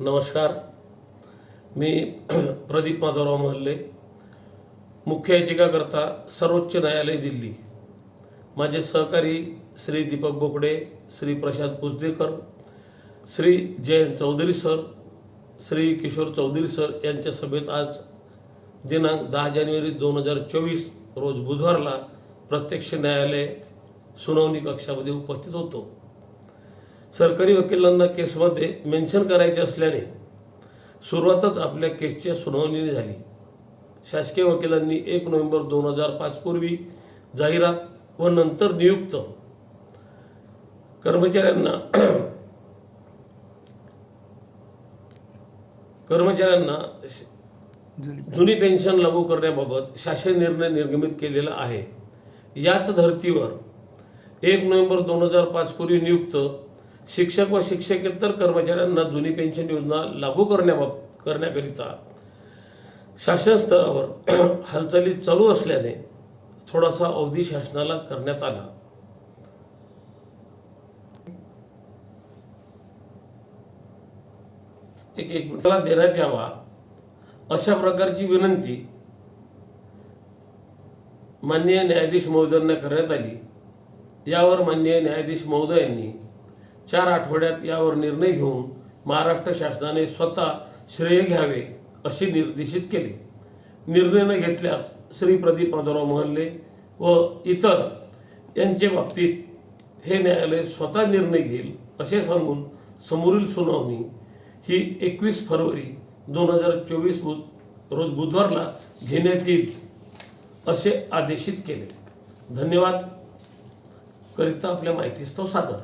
नमस्कार. मी प्रदीप माधवराव महल्ले मुख्य याचिकाकर्ता सर्वोच्च न्यायालय दिल्ली. माझे सहकारी श्री दीपक बोकडे श्री प्रशांत पुजदेकर श्री जयंत चौधरी सर श्री किशोर चौधरी सर यांच्या सभेत आज दिनांक दहा जानेवारी दोन हजार चोवीस रोज बुधवारला प्रत्यक्ष न्यायालय सुनावणी कक्षामध्ये उपस्थित होतो. सरकारी वकिलांना केसमध्ये मेन्शन करायचे असल्याने सुरुवातच आपल्या केसच्या सुनावणीने झाली. शासकीय वकिलांनी एक नोव्हेंबर दोन हजार पाचपूर्वी जाहिरात व नंतर नियुक्त कर्मचाऱ्यांना कर्मचाऱ्यांना जुनी पेन्शन लागू करण्याबाबत शासन निर्णय निर्गमित केलेला आहे. याच धर्तीवर एक नोव्हेंबर दोन हजार पाचपूर्वी नियुक्त शिक्षक व शिक्षकेतर कर्मचाऱ्यांना जुनी पेन्शन योजना लागू करण्याबाब करण्याकरिता शासन स्तरावर हालचाली चालू असल्याने थोडासा अवधी शासनाला करण्यात आला. एक एक मिनिटाला देण्यात यावा. अशा प्रकारची विनंती माननीय न्यायाधीश महोदयांना करण्यात आली. यावर माननीय न्यायाधीश महोदयांनी चार आठवड्यात यावर निर्णय घेऊन महाराष्ट्र शासनाने स्वतः श्रेय घ्यावे असे निर्देशित केले. निर्णय न घेतल्यास श्री प्रदीप माधवराव महल्ले व इतर यांच्या बाबतीत हे न्यायालय स्वतः निर्णय घेईल असे सांगून समोरील सुनावणी ही एकवीस फरवरी दोन हजार चोवीस बुध रोज बुधवारला घेण्यात येईल असे आदेशित केले. धन्यवाद. करिता आपल्या माहितीस तो सादर.